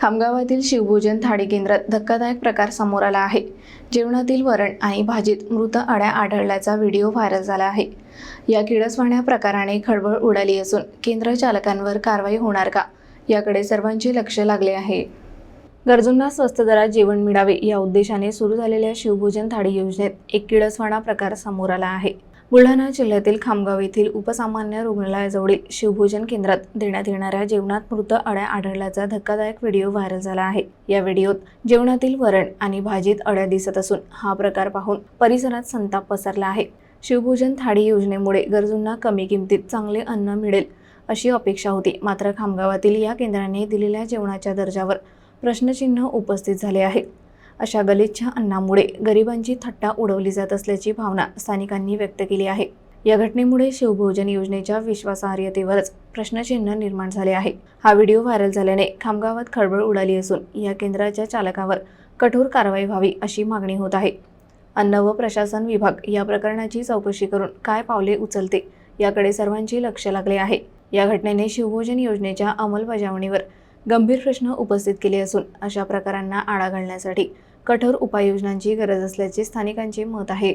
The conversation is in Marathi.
खामगावातील शिवभोजन थाळी केंद्रात धक्कादायक प्रकार समोर आला आहे. जेवणातील वरण आणि भाजीत मृत अड्या आढळल्याचा व्हिडिओ व्हायरल झाला आहे. या किडसवाण्या प्रकाराने खळबळ उडाली असून केंद्र चालकांवर कारवाई होणार का? याकडे सर्वांचे लक्ष लागले आहे. गरजूंना स्वस्त दरात जेवण मिळावे या उद्देशाने सुरू झालेल्या शिवभोजन थाळी योजनेत एक किडसवाणा प्रकार समोर आला आहे. बुलढाणा जिल्ह्यातील खामगाव येथील उपसामान्य रुग्णालयाजवळील शिवभोजन केंद्रात देण्यात येणाऱ्या जेवणात मृत अड्या आढळल्याचा धक्कादायक व्हिडिओ व्हायरल झाला आहे. या व्हिडिओत जेवणातील वरण आणि भाजीत अड्या दिसत असून हा प्रकार पाहून परिसरात संताप पसरला आहे. शिवभोजन थाळी योजनेमुळे गरजूंना कमी किमतीत चांगले अन्न मिळेल अशी अपेक्षा होती. मात्र खामगावातील या केंद्राने दिलेल्या जेवणाच्या दर्जावर प्रश्नचिन्ह उपस्थित झाले आहे. अशा गलिच्छ अन्नामुळे गरिबांची थट्टा उडवली जात असल्याची भावना स्थानिकांनी व्यक्त केली आहे. या घटनेमुळे शिवभोजन योजनेच्या विश्वासार्हतेवरच प्रश्नचिन्ह निर्माण झाले आहे. हा व्हिडिओ व्हायरल झाल्याने खामगावात खळबळ उडाली असून या केंद्राच्या चालकावर कठोर कारवाई व्हावी अशी मागणी होत आहे. अन्न व प्रशासन विभाग या प्रकरणाची चौकशी करून काय पावले उचलते याकडे सर्वांचे लक्ष लागले आहे. या घटनेने शिवभोजन योजनेच्या अंमलबजावणीवर गंभीर प्रश्न उपस्थित केले असून अशा प्रकारांना आळा घालण्यासाठी कठोर उपाययोजनांची गरज असल्याचे स्थानिकांचे मत आहे.